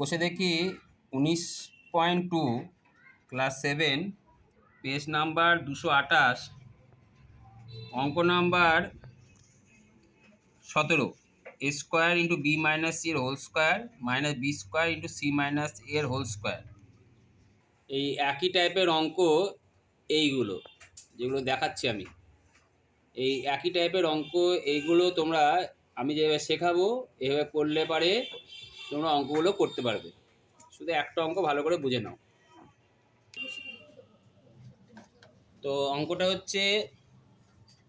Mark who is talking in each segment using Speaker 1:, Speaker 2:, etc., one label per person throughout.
Speaker 1: বসে দেখি উনিশ point two class seven page number দুশো আঠাশ, অঙ্ক নাম্বার সতেরো A square into B minus এর whole square minus B square into C minus এর হোল স্কোয়ার এই একই টাইপের অঙ্ক এইগুলো, যেগুলো দেখাচ্ছি আমি। এই একই টাইপের অঙ্ক এইগুলো তোমরা, আমি যেভাবে শেখাবো, এভাবে করলে পারে তোমরা অঙ্কগুলো করতে পারবে। শুধু একটা অঙ্ক ভালো করে বুঝে নাও। তো অঙ্কটা হচ্ছে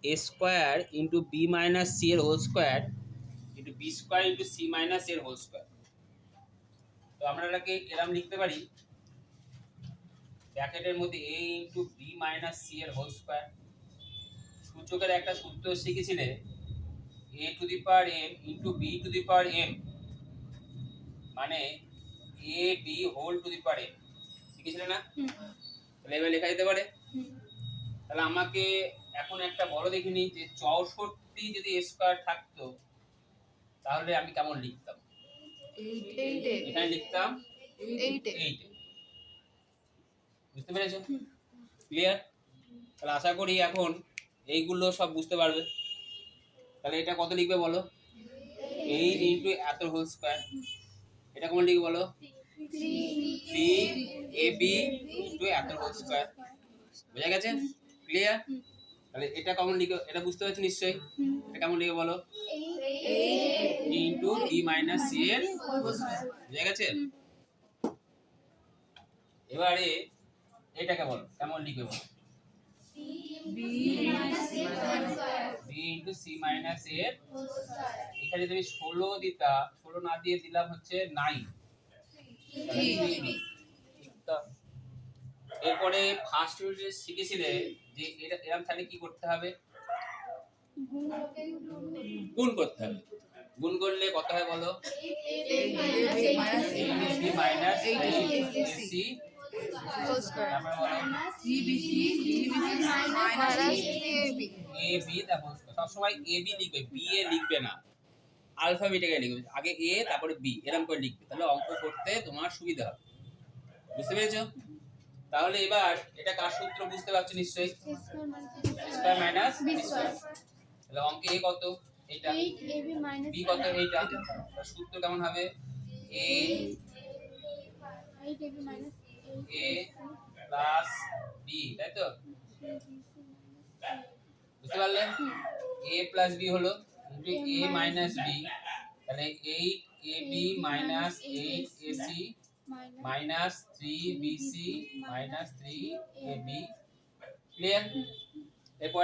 Speaker 1: A square into B minus C এর whole square into B square into C minus এর হোল স্কোয়ার তো আমরা এটাকে এরম লিখতে পারি, ব্র্যাকেটের মধ্যে A into B minus C এর হোল স্কোয়ার সূচকের একটা সূত্র শিখেছিলে A to the power M into B to the power M মানে A B whole to the পারে। শিখেছিলে না? তাহলে এবার লেখা যেতে পারে। তাহলে আমাকে এখন একটা বড় দেখিনি যে চৌষট্টি যদি স্কোয়ার থাকতো তাহলে আমি কেমন লিখতাম? এখানে লিখতাম বুঝতে পেরেছ? ক্লিয়ার তাহলে আশা করি এখন এইগুলো সব বুঝতে পারবে। তাহলে এটা কত লিখবে বলো? এইট ইন্টু এত হোল স্কোয়ার এটা কেমন লিখবে বলো? থ্রি এ বি ইন্টু এত স্কোয়ার বোঝা গেছে? ক্লিয়ার তাহলে এটা কেমন লিখবে এটা বুঝতে পারছ নিশ্চয়ই? এটা কেমন লিখবে বলো? ইন্টু ডি মাইনাস সি এর বুঝা গেছে? এবারে এটাকে বলো কেমন লিখবে বলো? ইন্টু সি মাইনাস এর। এখানে তুমি ষোলো দিতা, ষোলো না দিয়ে দিলাম হচ্ছে নাইন এরপরে ফার্স্ট ইউনিটে শিখেছিলে, যে এরকম তাহলে কি করতে হবে? গুণ করতে হবে। গুণ করলে কত হয় বলো? মাইনাস এসি তারপরে এ বি তারপর সবসময় এ বি লিখবে। বি এ লিখবে না। আলফাবেটিকে লিখবে। আগে এ তারপরে বি এরকম করে লিখবে। তাহলে অঙ্ক করতে তোমার সুবিধা হবে। বুঝতে পেরেছ? তাহলে এবার এটা কার সূত্র বুঝতে পারছ নিশ্চয়ই? স্কয়ার মাইনাস বি স্কয়ার তাহলে অঙ্কে এ কত? এটা বি কত? এইটা। সূত্র কেমন হবে? এ এ প্লাস বি তাই তো? বুঝতে পারলে এ প্লাস বি হলো ইন্টু এ মাইনাস বি তাহলে eight A B minus eight A C minus three B C minus three A B clear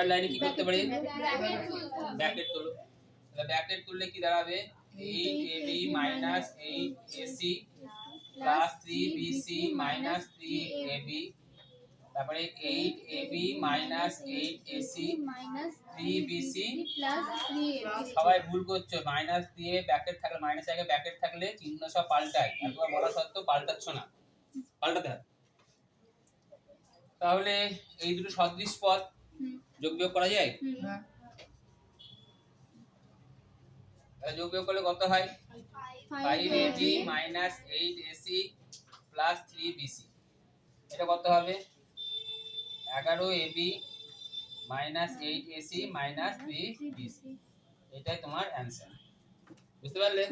Speaker 1: লাইনে কি করতে পারি? ব্র্যাকেট তোলো তাহলে ব্র্যাকেট তুললে কি দাঁড়াবে? Eight A B minus eight A C plus three B C minus three A B তারপরে eight A B minus eight A C three B C সবাই ভুল করছ মাইনাস দিয়ে ব্যাকেট থাকলে মাইনাস আগে ব্যাকেট থাকলে চিহ্ন সব পাল্টায়। একবার বলা সত্ত্বেও পাল্টাচ্ছ না। পাল্টাতে হবে। তাহলে এই দুটো সদৃশ পদ যোগ বিয়োগ করা যায়? তাহলে যোগ বিয়োগ করলে কত হয়? Five A B minus eight A C plus three B C এটা কত হবে? এগারো A B minus eight A C minus three B C এটাই তোমার অ্যান্সার বুঝতে পারলে?